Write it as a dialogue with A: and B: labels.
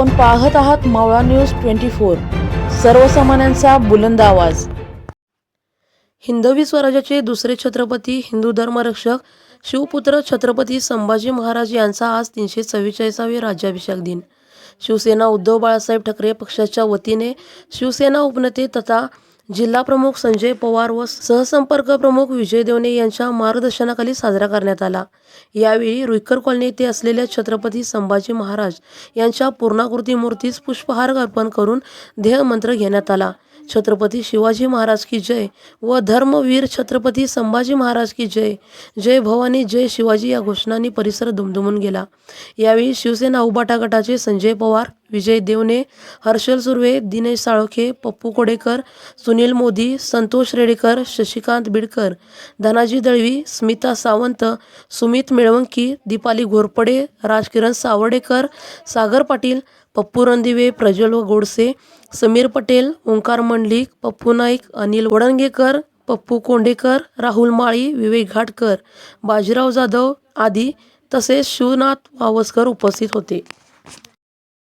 A: आपण पाहत आहात मावळा न्यूज ट्वेंटी फोर. सर्वसामान्यांचा बुलंद आवाज. हिंदवी स्वराज्याचे दुसरे छत्रपती हिंदू धर्मरक्षक शिवपुत्र छत्रपती संभाजी महाराज यांचा आज तीनशे चव्वेचाळीसावे राज्याभिषेक दिन. शिवसेना उद्धव बाळासाहेब ठाकरे पक्षाच्या वतीने शिवसेना उपनेते तथा जिल्हा प्रमुख संजय पवार व सहसंपर्क प्रमुख विजय देवणे यांच्या मार्गदर्शनाखाली साजरा करण्यात आला. यावेळी रुईकर कॉलनी येथे असलेल्या छत्रपती संभाजी महाराज यांच्या पूर्णाकृती मूर्तीस पुष्पहार अर्पण करून ध्येयमंत्र घेण्यात आला. छत्रपती शिवाजी महाराज की जय व धर्मवीर छत्रपती संभाजी महाराज की जय जय भवानी जय शिवाजी या घोषणांनी परिसर दुमदुमून गेला. यावेळी शिवसेना उबाटा गटाचे संजय पवार विजय देवने हर्षल सुर्वे दिनेश साळोखे पप्पू कोडेकर सुनील मोदी संतोष रेडेकर शशिकांत बिडकर धनाजी दळवी स्मिता सावंत सुमित मिळवंकी दीपाली घोरपडे राजकिरण सावर्डेकर सागर पाटील पप्पू रणदिवे प्रज्वल व गोडसे समीर पटेल ओंकार मंडलिक पप्पू नाईक अनिल वडणगेकर पप्पू कोंडेकर राहुल माळी विवेक घाटकर बाजीराव जाधव आदी तसेच शिवनाथ वावस्कर उपस्थित होते.